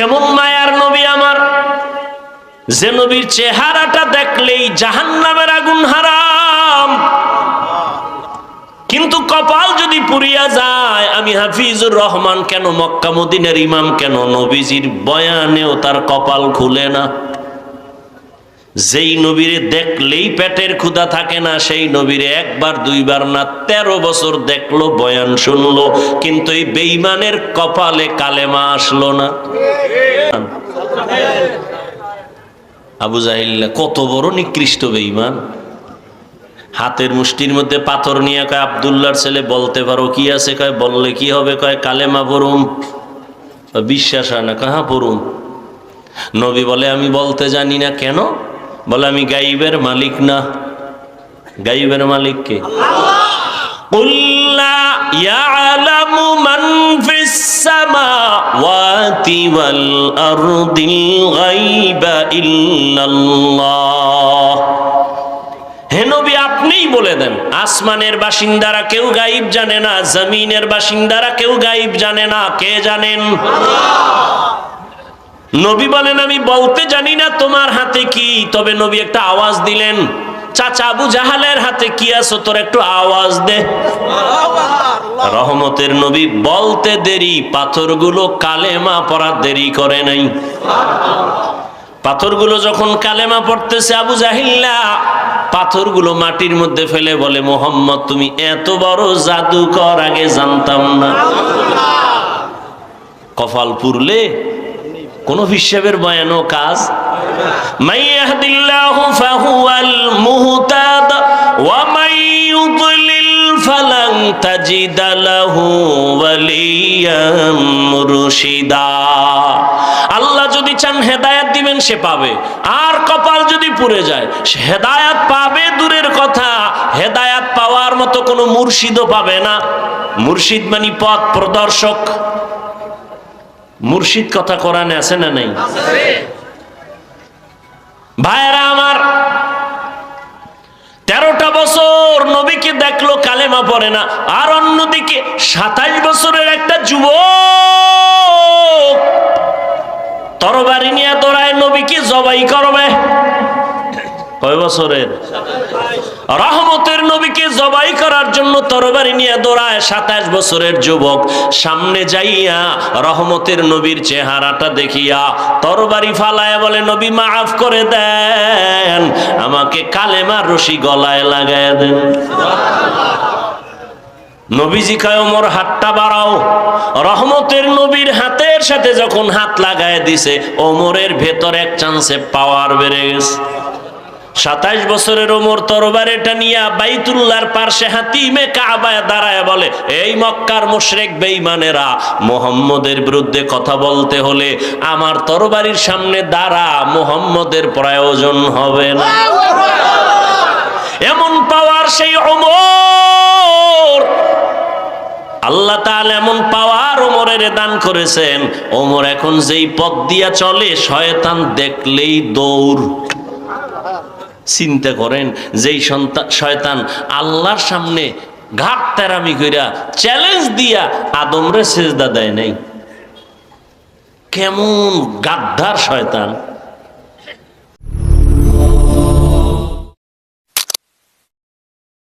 কেমন মায়ার নবী আমার? যে নবীর চেহারাটা দেখলেই জাহান্নামের আগুন হারাম। কিন্তু কপাল যদি পুরিয়া যায়, আমি হাফিজুর রহমান কেন, মক্কা মদিনের ইমাম কেন? নবীজির বয়ানেও তার কপাল খুলে না। যেই নবীরে দেখলেই পেটের ক্ষুধা থাকে না, সেই নবীরে একবার, দুইবার না, তেরো বছর দেখল, বয়ান শুনলো, কিন্তু এই বেইমানের কপালে কালেমা আসলো না। আবু জাহিল্লা কত বড় নিকৃষ্ট বেইমান হাতের মুষ্টির মধ্যে পাথর নিয়ে কয় আবদুল্লার ছেলে, বলতে পারো কি আছে? কয়, বললে কি হবে? কয়, কালেমা পড়ুম। বিশ্বাস হয় না। কয় হ্যাঁ পড়ুম। নবী বলে, আমি বলতে জানি না কেন? বলে, আমি গাইবের মালিক না। গাইবের মালিক কে? ইয়ালামু মান ফিস সামাওয়াতি ওয়াল গায়বা ইল্লাল্লাহ। হে আপনিই বলে দেন, আসমানের বাসিন্দারা কেউ গায়েব জানে না, জমিনের বাসিন্দারা কেউ গায়েব জানে না, কে জানেন? আল্লাহ নবী বলেন, আমি বলতে জানি না তোমার হাতে কি। তবে নবী একটা আওয়াজ দিলেন, চাচা আবু জাহালের হাতে কি আছো তোর একটু আওয়াজ দে। রহমতের নবী বলতে দেরি, পাথরগুলো কালেমা পড়া দেরি করে নাই। পাথরগুলো যখন কালেমা পড়তেছে, আবু জাহিল্লা পাথরগুলো মাটির মধ্যে ফেলে বলে, মোহাম্মদ, তুমি এত বড় জাদুকর, আগে জানতাম না। কপাল পুরলে কোন হিসেবের বয়ানো কাজ? মাই ইয়াহদিল্লাহু ফাহুয়াল মুহতাদ ওয়া আল্লাহ যদি চান হেদায়েত দিবেন, সে পাবে। আর কপাল যদি পুড়ে যায়, সে হেদায়েত পাবে দূরের কথা। হেদায়েত পাওয়ার মতো কোনো মুর্শিদও পাবে না। মুর্শিদ মানে পথ প্রদর্শক। মুর্শিদ কথা কোরআনে আছে না নাই? ভাইরা আমার, তেরোটা বছর নবীকে দেখল, কালেমা পড়ে না। আর অন্যদিকে সাতাশ বছরের একটা যুব তরবারি নিয়ে তোরায় নবীকে জবাই করবে। কয় বছরের? রহমতের নবীকে জবাই করার জন্য তরবারি নিয়ে দৌড়ায় সাতাশ বছরের যুবক। সামনে যাইয়া রহমতের নবীর চেহারাটা দেখিয়া তরবারি ফালায় বলে, নবী, মাফ করে দেন। আমাকে কালেমা রশি গলায় লাগায় দেন। নবীজি কয়, ওমর, হাতটা বাড়াও। রহমতের নবীর হাতের সাথে যখন হাত লাগায় দিছে, ওমরের ভেতর এক চান্সে পাওয়ার বেড়ে গেছে। সাতাইশ বছরের ওমর তরবারেটা নিয়া বাইতুল্লাহর পার্শ্বে হাতিমে কাবায় দাঁড়ায় বলে, এই মক্কার মুশরেক বেঈমানেরা, মোহাম্মদের বিরুদ্ধে কথা বলতে হলে আমার তরবারির সামনে দাঁড়া, মোহাম্মদের প্রয়োজন হবে না। এমন পাওয়ার সেই ওমর। আল্লাহ তাআলা এমন পাওয়ার ওমরের দান করেছেন। ওমর এখন যেই পথ দিয়া চলে, শয়তান দেখলেই দৌড়। চিন্তা করেন, যেই সন্তান শয়তান আল্লাহর সামনে ঘাট তেরামি কইরা চ্যালেঞ্জ দিয়া আদমরে সেজদা দেয় নাই। কেমন গাদ্দার শয়তান।